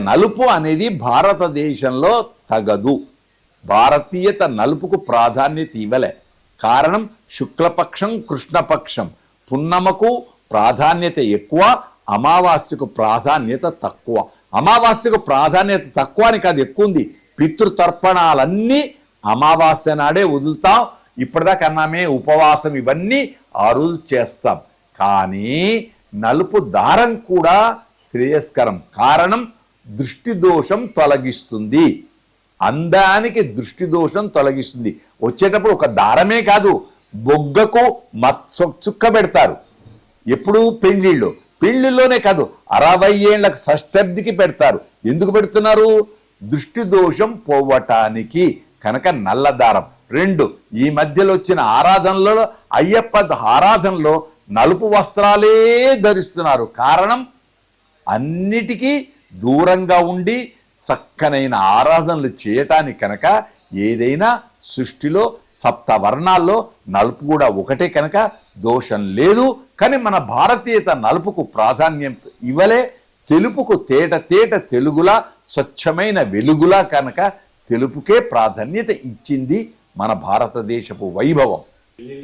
నలుపు అనేది భారతదేశంలో తగదు. భారతీయత నలుపుకు ప్రాధాన్యత ఇవ్వలే. కారణం శుక్లపక్షం కృష్ణపక్షం. పున్నమకు ప్రాధాన్యత ఎక్కువ అమావాస్యకు ప్రాధాన్యత తక్కువ. అమావాస్యకు ప్రాధాన్యత తక్కువ అని కాదు ఎక్కువ ఉంది. పితృతర్పణాలన్నీ అమావాస్య నాడే వదులుతాం. ఇప్పటిదాకా అన్నామే ఉపవాసం ఇవన్నీ ఆ రోజు చేస్తాం. కానీ నలుపు దారం కూడా శ్రేయస్కరం. కారణం దృష్టి దోషం తొలగిస్తుంది. అందానికి దృష్టి దోషం తొలగిస్తుంది. వచ్చేటప్పుడు ఒక దారమే కాదు బొగ్గకు మత్స చుక్క పెడతారు. ఎప్పుడు పెళ్ళిళ్ళు పెళ్ళిలోనే కాదు అరవై ఏళ్ళకు షష్టబ్దికి పెడతారు. ఎందుకు పెడుతున్నారు? దృష్టి దోషం పోవటానికి. కనుక నల్లదారం రెండు ఈ మధ్యలో వచ్చిన ఆరాధనలలో అయ్యప్ప ఆరాధనలో నలుపు వస్త్రాలే ధరిస్తున్నారు. కారణం? అన్నిటికీ దూరంగా ఉండి చక్కనైన ఆరాధనలు చేయటానికి కనుక ఏదైనా సృష్టిలో సప్త వర్ణాల్లో నలుపు కూడా ఒకటే కనుక దోషం లేదు. కానీ మన భారతీయత నలుపుకు ప్రాధాన్యం ఇవ్వలే తెలుపుకు తేట తేట తెలుగులా స్వచ్ఛమైన వెలుగులా కనుక తెలుపుకే ప్రాధాన్యత ఇచ్చింది మన భారతదేశపు వైభవం.